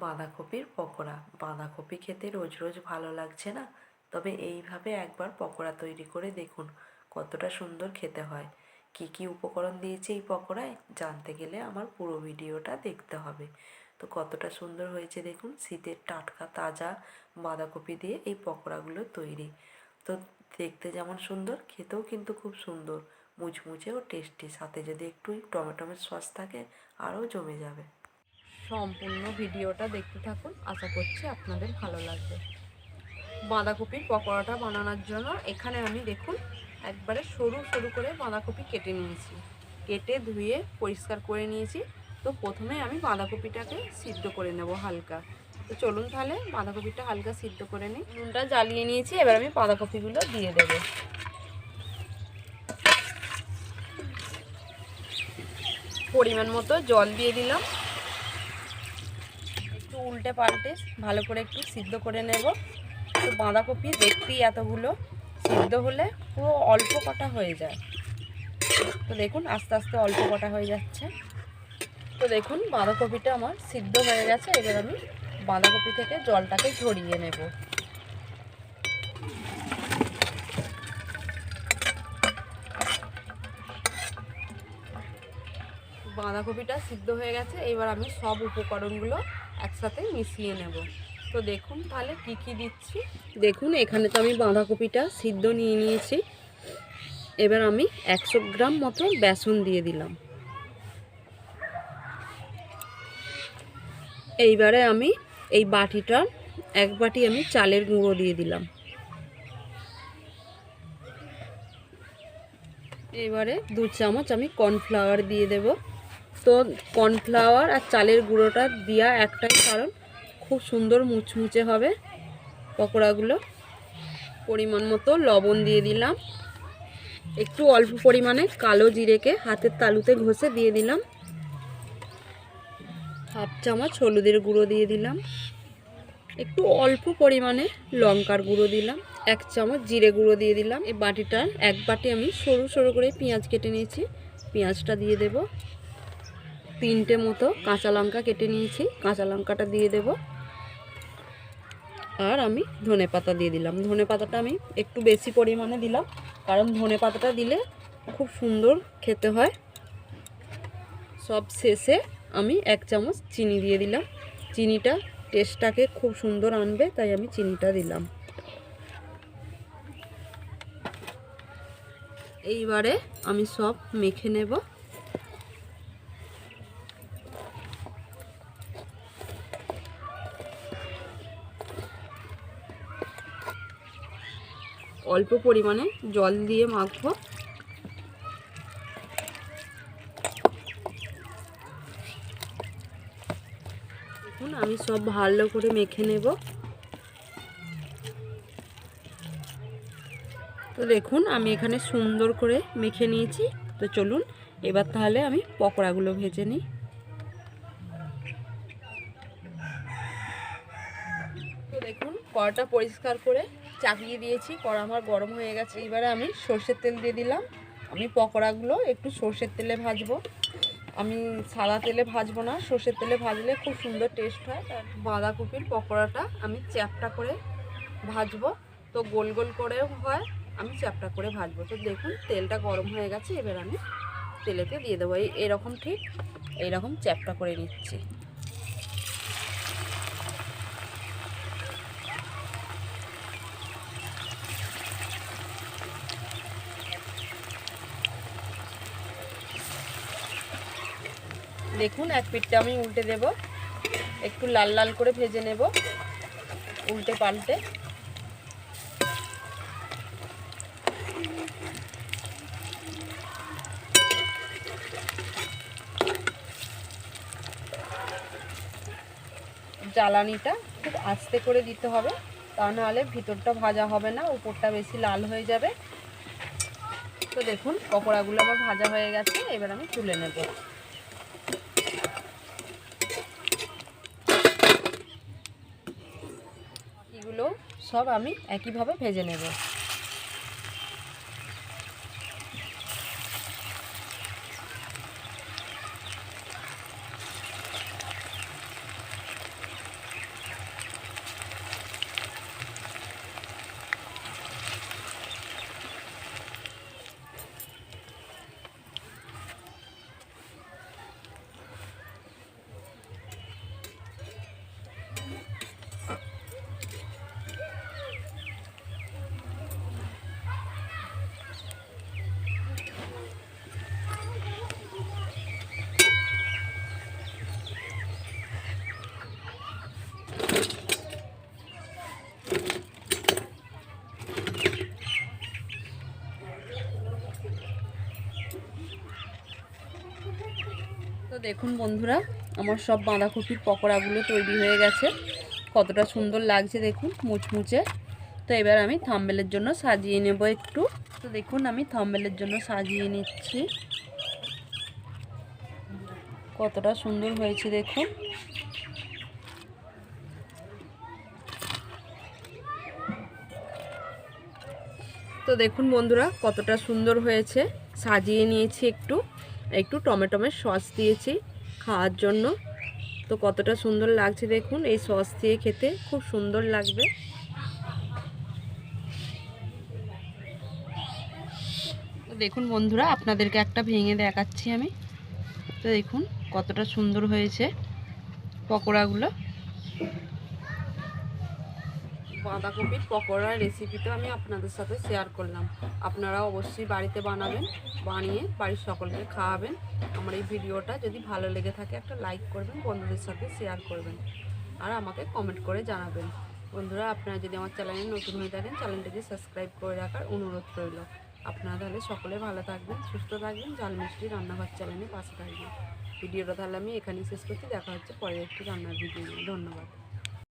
বাঁধাকপির পকোড়া। বাঁধাকপি খেতে রোজ রোজ ভালো লাগছে না? তবে এইভাবে একবার পকোড়া তৈরি করে দেখুন, কতটা সুন্দর খেতে হয়। কি কি উপকরণ দিয়েছে এই পকোড়ায়? জানতে গেলে আমার পুরো ভিডিওটা দেখতে হবে। তো কতটা সুন্দর হয়েছে দেখুন, শীতের টাটকা তাজা বাঁধাকপি দিয়ে এই পকোড়াগুলো তৈরি। তো দেখতে যেমন সুন্দর, খেতেও কিন্তু খুব সুন্দর। মুচমুচে ও টেস্টি, সাথে যদি একটু টমেটোমের সস থাকে, আরও জমে যাবে। সম্পূর্ণ ভিডিওটা দেখতে থাকুন। আশা করছি আপনাদের ভালো লাগবে। বাঁধাকপির পকোড়াটা বানানোর জন্য এখানে আমি দেখুন, একবারে সরু সরু করে বাঁধাকপি কেটে নিয়েছি। কেটে ধুয়ে পরিষ্কার করে নিয়েছি। তো প্রথমে আমি বাঁধাকপিটাকে সিদ্ধ করে নেব হালকা। তো চলুন তাহলে বাঁধাকপিটা হালকা সিদ্ধ করে নিই। নুনটা জ্বালিয়ে নিয়েছি, এবার আমি বাঁধাকপিগুলো দিয়ে দেবো। পরিমাণ মতো জল দিয়ে দিলাম। উল্টে পাল্টে ভালো করে একটু সিদ্ধ করে নেব। তো বাঁধাকপি দেখতেই এতগুলো সিদ্ধ হলে পুরো অল্প কটা হয়ে যায়। তো দেখুন, আস্তে আস্তে অল্প কটা হয়ে যাচ্ছে। তো দেখুন, বাঁধাকপিটা আমার সিদ্ধ হয়ে গেছে। এবার আমি বাঁধাকপি থেকে জলটাকে ঝরিয়ে নেব। বাঁধাকপিটা সিদ্ধ হয়ে গেছে। এবার আমি সব উপকরণগুলো একসাথে মিশিয়ে নেব। তো দেখুন তাহলে কী কী দিচ্ছি। দেখুন, এখানে তো আমি বাঁধাকপিটা সিদ্ধ নিয়ে নিয়েছি। এবার আমি একশো গ্রাম মতো বেসন দিয়ে দিলাম। এইবারে আমি এই বাটিটা এক বাটি আমি চালের গুঁড়ো দিয়ে দিলাম। এবারে দু চামচ আমি কর্নফ্লাওয়ার দিয়ে দেব। তো কর্নফ্লাওয়ার আর চালের গুঁড়োটা দেওয়া একটাই কারণ, খুব সুন্দর মুচমুচে হবে পকোড়াগুলো। পরিমাণ মতো লবণ দিয়ে দিলাম। একটু অল্প পরিমাণে কালো জিরেকে হাতের তালুতে ঘষে দিয়ে দিলাম। হাফ চামচ হলুদের গুঁড়ো দিয়ে দিলাম। একটু অল্প পরিমাণে লঙ্কার গুঁড়ো দিলাম। এক চামচ জিরে গুঁড়ো দিয়ে দিলাম। এই বাটিটার এক বাটি আমি সরু সরু করে পেঁয়াজ কেটে নিয়েছি। পেঁয়াজটা দিয়ে দেব। তিনটে মতো কাঁচা লঙ্কা কেটে নিয়েছি। কাঁচা লঙ্কাটা দিয়ে দেব। আর আমি ধনে পাতা দিয়ে দিলাম। ধনে পাতাটা আমি একটু বেশি পরিমাণে দিলাম, কারণ ধনে পাতাটা দিলে খুব সুন্দর খেতে হয়। সব শেষে আমি এক চামচ চিনি দিয়ে দিলাম। চিনিটা টেস্টটাকে খুব সুন্দর আনবে, তাই আমি চিনিটা দিলাম। এইবারে আমি সব মেখে নেব। অল্প পরিমাণে জল দিয়ে মাখবো। দেখুন, আমি সব ভালো করে মেখে নেব। তো দেখুন, আমি এখানে সুন্দর করে মেখে নিয়েছি। তো চলুন, এবার তাহলে আমি পকোড়াগুলো ভেজে নিই। তো দেখুন, কড়াটা পরিষ্কার করে চাপিয়ে দিয়েছি, কড়া আমার গরম হয়ে গেছে। এবারে আমি সর্ষের তেল দিয়ে দিলাম। আমি পকোড়াগুলো একটু সর্ষের তেলে ভাজবো। আমি সাদা তেলে ভাজবো না, সর্ষের তেলে ভাজলে খুব সুন্দর টেস্ট হয়। আর বাঁধাকপির পকোড়াটা আমি চ্যাপটা করে ভাজবো। তো গোল গোল করেও হয়, আমি চ্যাপটা করে ভাজবো। তো দেখুন, তেলটা গরম হয়ে গেছে, এবার আমি তেলেতে দিয়ে দেবো। এই এরকম ঠিক এইরকম চ্যাপটা করে নিচ্ছি। দেখুন, এক পিঠটা আমি উল্টে দেব। একটু লাল লাল করে ভেজে নেব, উল্টে পাল্টে। জ্বালানিটা খুব আস্তে করে দিতে হবে, তা নাহলে ভিতরটা ভাজা হবে না, উপরটা বেশি লাল হয়ে যাবে। তো দেখুন, পকোড়াগুলো আমার ভাজা হয়ে গেছে, এবার আমি তুলে নেব। সব আমি একইভাবে ভেজে নেব। দেখুন বন্ধুরা, আমার সব বাঁধাকপির পকোড়াগুলো তৈরি হয়ে গেছে। কতটা সুন্দর লাগছে দেখুন, মুচমুচে। তো এবার আমি থাম্বেলের জন্য সাজিয়ে নেব একটু। তো দেখুন, আমি থাম্বেলের জন্য সাজিয়ে নিচ্ছি। কতটা সুন্দর হয়েছে দেখুন। তো দেখুন বন্ধুরা, কতটা সুন্দর হয়েছে। সাজিয়ে নিয়েছি একটু। একটু টমেটোমের সস দিয়েছি খাওয়ার জন্য। তো কতটা সুন্দর লাগছে দেখুন, এই সস দিয়ে খেতে খুব সুন্দর লাগবে। দেখুন বন্ধুরা, আপনাদেরকে একটা ভেঙে দেখাচ্ছি আমি। তো দেখুন কতটা সুন্দর হয়েছে পকোড়াগুলো। বাঁধাকপির পকোড়ার রেসিপিটা আমি আপনাদের সাথে শেয়ার করলাম। আপনারা অবশ্যই বাড়িতে বানাবেন, বানিয়ে বাড়ির সকলকে খাওয়াবেন। আমার এই ভিডিওটা যদি ভালো লেগে থাকে, একটা লাইক করবেন, বন্ধুদের সাথে শেয়ার করবেন আর আমাকে কমেন্ট করে জানাবেন। বন্ধুরা, আপনারা যদি আমার চ্যানেলে নতুন হয়ে থাকেন চ্যানেলটিকে সাবস্ক্রাইব করে রাখার অনুরোধ রইল। আপনারা তাহলে সকলে ভালো থাকবেন, সুস্থ থাকবেন জাল মিষ্টি রান্নাঘর চ্যানেলে পাশে থাকবেন। ভিডিওটা তাহলে আমি এখানেই শেষ করছি, দেখা হচ্ছে পরের একটি রান্নার ভিডিও নিয়ে। ধন্যবাদ।